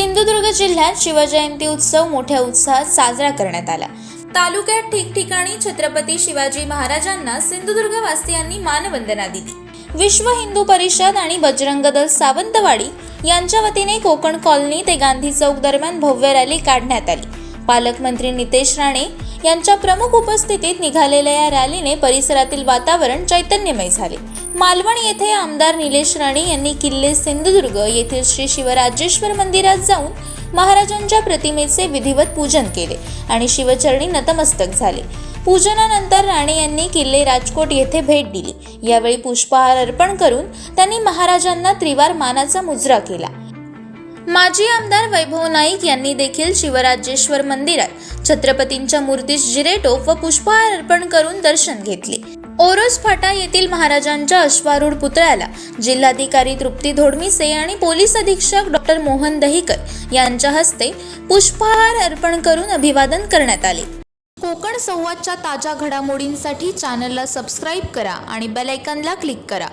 सिंधुदुर्ग जिल्ह्यात शिवजयंती उत्सव मोठ्या उत्साहात साजरा करण्यात आला. तालुक्यात ठिकठिकाणी छत्रपती शिवाजी महाराजांना सिंधुदुर्ग वासियांनी मानवंदना दिली. विश्व हिंदू परिषद आणि बजरंग दल सावंतवाडी यांच्या वतीने कोकण कॉलनी ते गांधी चौक दरम्यान भव्य रॅली काढण्यात आली. पालकमंत्री नितेश राणे यांच्या प्रमुख उपस्थितीत निघालेल्या या रॅलीने परिसरातील वातावरण चैतन्यमय झाले. मालवण येथे आमदार निलेश राणे यांनी किल्ले सिंधुदुर्ग येथील श्री शिवराजेश्वर मंदिरात जाऊन महाराजांच्या प्रतिमेचे विधिवत पूजन केले आणि शिवचरणी नतमस्तक झाले. पूजनानंतर राणे यांनी किल्ले राजकोट येथे भेट दिली. यावेळी पुष्पहार अर्पण करून त्यांनी महाराजांना त्रिवार मानाचा मुजरा केला. माजी आमदार वैभव नाईक यांनी देखील शिवराजेश्वर मंदिरात छत्रपतींच्या मूर्तीस जिरेटोप व पुष्पहार अर्पण करून दर्शन घेतले. ओरोस फाटा येथील महाराजांच्या अश्वारूढ पुतळ्याला जिल्हाधिकारी तृप्ती धोडमिसे आणि पोलीस अधीक्षक डॉक्टर मोहन दहिकर यांच्या हस्ते पुष्पहार अर्पण करून अभिवादन करण्यात आले. कोकण संवादच्या ताज्या घडामोडींसाठी चॅनलला सबस्क्राईब करा आणि बेलायकनला क्लिक करा.